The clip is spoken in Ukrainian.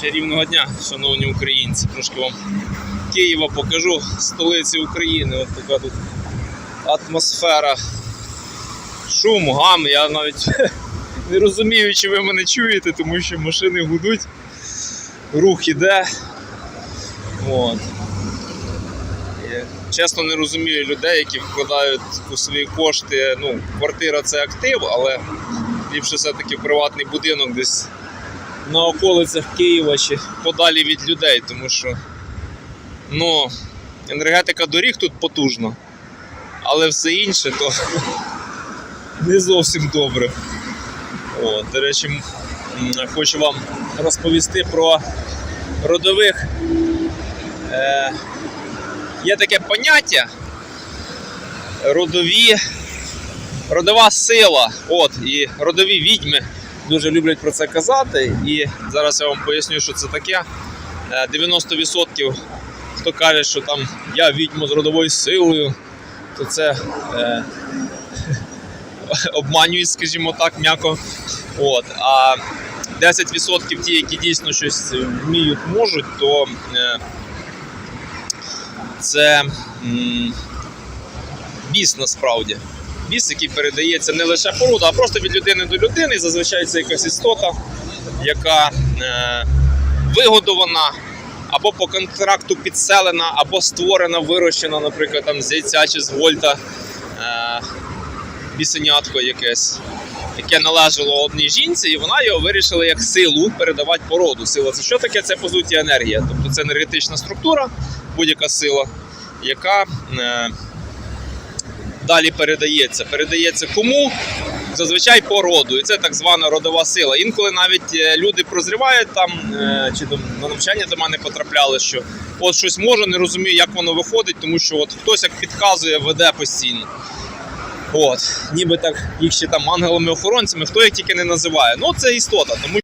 Чарівного дня, шановні українці. Трошки вам Києва покажу, столиці України. От така тут атмосфера. Шум, гам. Я навіть не розумію, чи ви мене чуєте, тому що машини гудуть, рух іде. От. Чесно не розумію людей, які вкладають у свої кошти. Ну, квартира це актив, але ліпше все-таки приватний будинок десь на околицях Києва чи подалі від людей, тому що ну, енергетика доріг тут потужна, але все інше то не зовсім добре. О, до речі, хочу вам розповісти про родових. Е, є таке поняття родові, родова сила. От, і родові відьми дуже люблять про це казати. І зараз я вам поясню, що це таке. Е, 90% хто каже, що там я відьма з родовою силою, то це е, обманюють, скажімо так, м'яко. От, а 10% ті, які дійсно щось вміють, можуть, то е, це м, біс насправді. Біс, який передається не лише порода, а просто від людини до людини. Зазвичай це якась істота, яка е, вигодована або по контракту підселена, або створена, вирощена, наприклад, там з яйця чи з вольта е, бісенятко якесь, яке належало одній жінці, і вона його вирішила як силу передавати породу. Сила це що таке? Це по суті енергія. Тобто це енергетична структура, будь-яка сила, яка е, далі передається. Передається кому? Зазвичай по роду, і це так звана родова сила. Інколи навіть е, люди прозрівають там, е, чи на навчання до мене потрапляли, що от щось можу, не розумію, як воно виходить, тому що от хтось як підказує, веде постійно. От, ніби так їх ще там ангелами-охоронцями, хто їх тільки не називає. Ну, це істота, тому